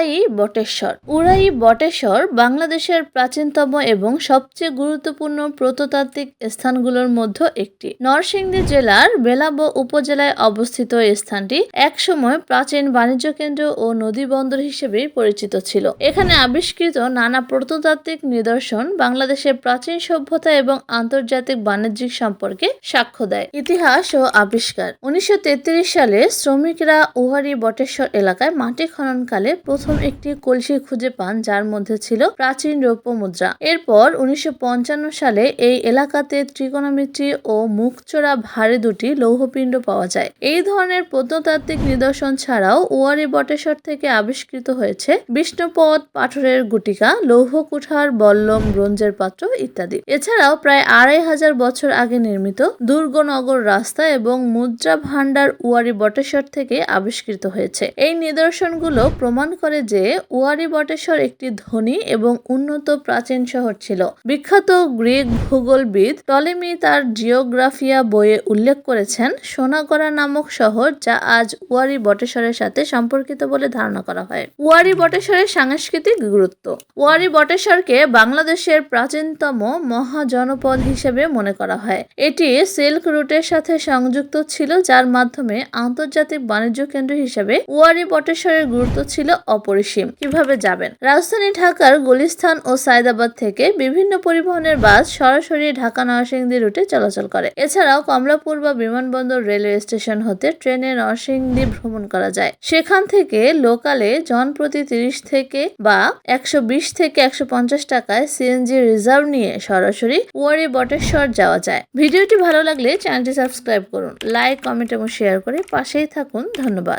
উড়াই বটেশ্বর। উড়াই বটেশ্বর বাংলাদেশের প্রাচীনতম এবং সবচেয়ে গুরুত্বপূর্ণ প্রত্নতাত্ত্বিক স্থানগুলোর মধ্যে একটি। নরসিংদী জেলার বেলাব উপজেলায় অবস্থিত স্থানটি একসময় প্রাচীন বাণিজ্য কেন্দ্র ও নদী বন্দর হিসেবে পরিচিত ছিল। এখানে আবিষ্কৃত নানা প্রত্নতাত্ত্বিক নিদর্শন বাংলাদেশের প্রাচীন সভ্যতা এবং আন্তর্জাতিক বাণিজ্যিক সম্পর্কে সাক্ষ্য দেয়। ইতিহাস ও আবিষ্কার। উনিশশো তেত্রিশ সালে শ্রমিকরা উহারি বটেশ্বর এলাকায় মাটি খননকালে প্রথম একটি কলসি খুঁজে পান যার মধ্যে ছিল প্রাচীন রৌপ্য মুদ্রা। এরপর উনিশশো পঞ্চান্ন সালে এই এলাকাতে ত্রিকোণমিতি ও মুখচোরা ভারে দুটি লৌহপিণ্ড পাওয়া যায়। এই ধরনের প্রত্নতাত্ত্বিক নিদর্শন ছাড়াও উয়ারি বটেশ্বর থেকে আবিষ্কৃত হয়েছে বিষ্ণুপদ পাথরের গুটিকা লৌহ কুঠার বল্লম ব্রোঞ্জের পাত্র ইত্যাদি। এছাড়াও প্রায় আড়াই হাজার বছর আগে নির্মিত দুর্গনগর রাস্তা এবং মুদ্রা ভান্ডার উয়ারি বটেশ্বর থেকে আবিষ্কৃত হয়েছে। এই নিদর্শনগুলো প্রমাণ করে যে উয়ারি বটেশ্বর একটি ধনী এবং উন্নত প্রাচীন শহর ছিল। বিখ্যাত গ্রিক ভূগোলবিদ টলেমি তার জিওগ্রাফিয়া বইয়ে উল্লেখ করেছেন, সোনাগড়া নামক শহর যা আজ উয়ারি বটেশ্বরের সাথে সম্পর্কিত বলে ধারণা করা হয়। উয়ারি বটেশ্বরের সাংস্কৃতিক গুরুত্ব। ওয়ারি বটেশ্বরকে বাংলাদেশের প্রাচীনতম মহাজনপদ হিসেবে মনে করা হয়। এটি সিল্ক রুটের সাথে সংযুক্ত ছিল, যার মাধ্যমে আন্তর্জাতিক বাণিজ্য কেন্দ্র হিসেবে ওয়ারি বটেশ্বরের গুরুত্ব ছিল অপরিসীম। কীভাবে যাবেন? রাজধানী ঢাকার গুলিস্থান ও সায়দাবাদ থেকে বিভিন্ন পরিবহনের বাস সরাসরি ঢাকা নরসিংদী রুটে চলাচল করে। এছাড়াও কমলাপুর বা বিমানবন্দর রেলওয়ে স্টেশন হতে ট্রেনে নরসিংদী ভ্রমণ করা যায়। সেখান থেকে লোকালে জনপ্রতি তিরিশ থেকে বা একশো বিশ থেকে একশো পঞ্চাশ টাকায় সিএনজি রিজার্ভ নিয়ে সরাসরি ওয়ারি বটেশ্বর যাওয়া যায়। ভিডিওটি ভালো লাগলে চ্যানেলটি সাবস্ক্রাইব করুন, লাইক, কমেন্ট এবং শেয়ার করে পাশেই থাকুন। ধন্যবাদ।